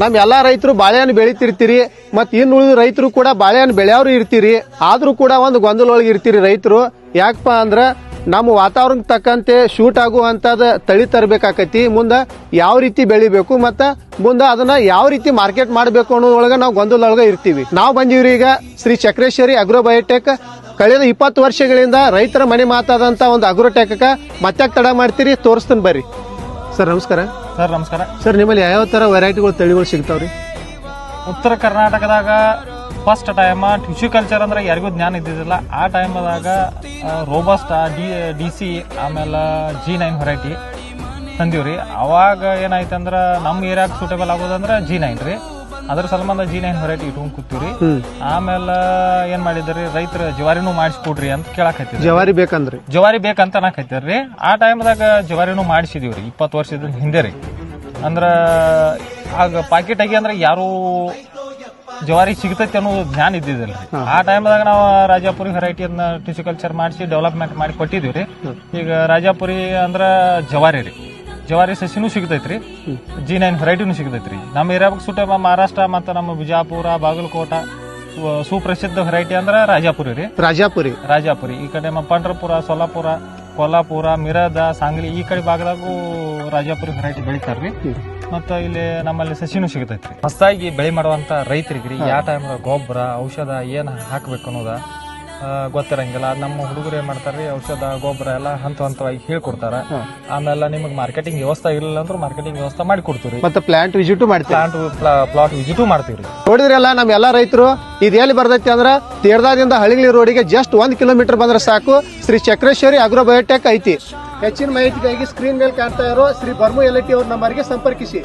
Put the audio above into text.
ನಮ್ ಎಲ್ಲಾ ರೈತರು ಬಾಳೆಹಣ್ಣು ಬೆಳಿತಿರ್ತೀರಿ ಮತ್ ಇನ್ನು ಉಳಿದ ರೈತರು ಕೂಡ ಬಾಳೆಹಣ್ಣು ಬೆಳೆಯವ್ರು ಇರ್ತೀರಿ, ಆದ್ರೂ ಕೂಡ ಒಂದು ಗೊಂದಲ ಒಳಗೆ ಇರ್ತೀರಿ ರೈತರು. ಯಾಕಪ್ಪ ಅಂದ್ರ ನಮ್ಮ ವಾತಾವರಣ ತಕ್ಕಂತೆ ಶೂಟ್ ಆಗುವಂತದ ತಳಿ ತರಬೇಕಾಕತಿ, ಮುಂದ ಯಾವ ರೀತಿ ಬೆಳಿಬೇಕು, ಮತ್ತ ಮುಂದ ಅದನ್ನ ಯಾವ ರೀತಿ ಮಾರ್ಕೆಟ್ ಮಾಡಬೇಕು ಅನ್ನೋದೊಳಗೆ ನಾವು ಗೊಂದಲೊಳಗ ಇರ್ತೀವಿ. ನಾವು ಬಂದಿವ್ರಿ ಈಗ ಶ್ರೀ ಚಕ್ರೇಶ್ವರಿ ಅಗ್ರೋಬಯೋಟೆಕ್ ಕಳೆದ ಇಪ್ಪತ್ತು ವರ್ಷಗಳಿಂದ ರೈತರ ಮನೆ ಮಾತಾದಂತ ಒಂದು ಅಗ್ರೋಟೆಕ್ ಮತ್ತೆ ತಡ ಮಾಡ್ತೀರಿ, ತೋರಿಸ್ತೀನಿ ಬರ್ರಿ. ಸರ್, ನಮಸ್ಕಾರ. ಸರ್ ನಮಸ್ಕಾರ. ಸರ್ ನಿಮ್ಮಲ್ಲಿ ಯಾವ ತರ ವೆರೈಟಿಗಳು ತಳಿಗಳು ಸಿಗ್ತಾವ್ರಿ? ಉತ್ತರ ಕರ್ನಾಟಕದಾಗ ಫಸ್ಟ್ ಟೈಮ್ ಟಿಶ್ಯೂ ಕಲ್ಚರ್ ಅಂದ್ರೆ ಯಾರಿಗೂ ಜ್ಞಾನ ಇದ್ದಿದ್ದಿಲ್ಲ. ಆ ಟೈಮ್ದಾಗ ರೋಬಸ್ಟ ಡಿ ಡಿ ಸಿ ಆಮೇಲೆ ಜಿ ನೈನ್ ವೆರೈಟಿ ತಂದೀವ್ರಿ. ಅವಾಗ ಏನಾಯ್ತಂದ್ರೆ ನಮ್ಮ ಏರಿಯಾಗ ಸೂಟೇಬಲ್ ಆಗೋದಂದ್ರೆ ಜಿ ನೈನ್ ರೀ. ಅದ್ರ ಸಲಮಾನ ಜಿ ಏನ್ ವೆರೈಟಿ ಇಟ್ಕೊಂಡ್ ಕೂತೀವ್ರಿ. ಆಮೇಲೆ ಏನ್ ಮಾಡಿದ್ರಿ ರೈತರ ಜವಾರಿನೂ ಮಾಡಿಸ್ಕೊಡ್ರಿ ಅಂತ ಕೇಳಾಕತ್ತಿದ್ರಿ. ಜವಾರಿ ಬೇಕಂದ್ರಿ. ಜವಾರಿ ಬೇಕಂತ ಅನ್ನಕೈತಿರ್ರಿ ಆ ಟೈಮ್ದಾಗ ಜವಾರಿನೂ ಮಾಡಿಸಿದೀವ್ರಿ ಇಪ್ಪತ್ತು ವರ್ಷದ ಹಿಂದೆ ರೀ. ಅಂದ್ರ ಆಗ ಪಾಕೆಟ್ ಆಗಿ ಅಂದ್ರೆ ಯಾರು ಜವಾರಿ ಸಿಗ್ತೈತಿ ಅನ್ನೋ ಜ್ಞಾನ ಇದ್ದಿದ್ದಿಲ್ಲ ಆ ಟೈಮ್ದಾಗ ನಾವು ರಾಜಾಪುರಿ ವೆರೈಟಿ ಅನ್ನ ಟಿಸಿಕಲ್ಚರ್ ಮಾಡಿಸಿ ಡೆವಲಪ್ಮೆಂಟ್ ಮಾಡಿ ಕೊಟ್ಟಿದೀವಿ ಈಗ ರಾಜಾಪುರಿ ಅಂದ್ರ ಜವಾರಿ ರೀ. ಜವಾರಿ ಸಸಿನೂ ಸಿಗ್ತೈತ್ರಿ. ಜಿ ನೈನ್ ವೆರೈಟಿನೂ ಸಿಗ್ತೈತ್ರಿ. ನಮ್ಮ ಏರಿಯಾಗ ಸುಟ ಮಹಾರಾಷ್ಟ್ರ ಮತ್ತು ನಮ್ಮ ಬಿಜಾಪುರ ಬಾಗಲಕೋಟ ಸುಪ್ರಸಿದ್ಧ ವೆರೈಟಿ ಅಂದ್ರೆ ರಾಜಾಪುರಿ ರೀ. ರಾಜಾಪುರಿ. ರಾಜಾಪುರಿ. ಈ ಕಡೆ ನಮ್ಮ ಪಂಡ್ರಪುರ ಸೊಲ್ಲಾಪುರ ಕೊಲ್ಲಾಪುರ ಮಿರದ ಸಾಂಗ್ಲಿ ಈ ಕಡೆ ಭಾಗದಾಗೂ ರಾಜಾಪುರಿ ವೆರೈಟಿ ಬೆಳಿತಾರ್ರಿ ಮತ್ತ ಇಲ್ಲಿ ನಮ್ಮಲ್ಲಿ ಸಸಿನೂ ಸಿಗತೈತ್ರಿ. ಹೊಸದಾಗಿ ಬೆಳೆ ಮಾಡುವಂತ ರೈತರಿಗ್ರಿ ಯಾವ ಟೈಮ್ ಗೊಬ್ಬರ ಔಷಧ ಏನು ಹಾಕಬೇಕು ಅನ್ನೋದ ಗೊತ್ತಿರಂಗಿಲ್ಲ. ಅದ್ ನಮ್ಮ ಹುಡುಗರು ಏನ್ ಮಾಡ್ತಾರ್ರಿ ಔಷಧ ಗೊಬ್ಬರ ಎಲ್ಲ ಹಂತ ಹಂತವಾಗಿ ಹೇಳ್ಕೊಡ್ತಾರ. ಆಮೇಲೆ ನಿಮಗೆ ಮಾರ್ಕೆಟಿಂಗ್ ವ್ಯವಸ್ಥೆ ಇರಲಿಲ್ಲ ಅಂದ್ರೆ ಮಾರ್ಕೆಟಿಂಗ್ ವ್ಯವಸ್ಥೆ ಮಾಡಿ ಕೊಡ್ತೀವಿ ಮತ್ತೆ ಪ್ಲಾಂಟ್ ವಿಸಿಟ್ ಮಾಡ್ತೀವಿ. ಪ್ಲಾಂಟ್ ಪ್ಲಾಟ್ ವಿಸಿಟು ರೀ ನೋಡಿದ್ರಲ್ಲ ನಮ್ಮ ಎಲ್ಲಾ ರೈತರು ಇದು ಎಲ್ಲಿ ಬರ್ತೈತಿ ಅಂದ್ರ ತೀರ್ದಾದಿಂದ ಹಳ್ಳಿ ರೋಡಿಗೆ ಜಸ್ಟ್ ಒಂದ್ ಕಿಲೋಮೀಟರ್ ಬಂದ್ರೆ ಸಾಕು. ಶ್ರೀ ಚಕ್ರೇಶ್ವರಿ ಅಗ್ರೋಬಯೋಟೆಕ್ ಐತಿ. ಹೆಚ್ಚಿನ ಮಾಹಿತಿಗಾಗಿ ಸ್ಕ್ರೀನ್ ಮೇಲೆ ಕಾಣ್ತಾ ಇರೋ ಶ್ರೀ ಬರ್ಮು ಎಲ್ ಅವ್ರ ನಂಬರ್ಗೆ ಸಂಪರ್ಕಿಸಿ.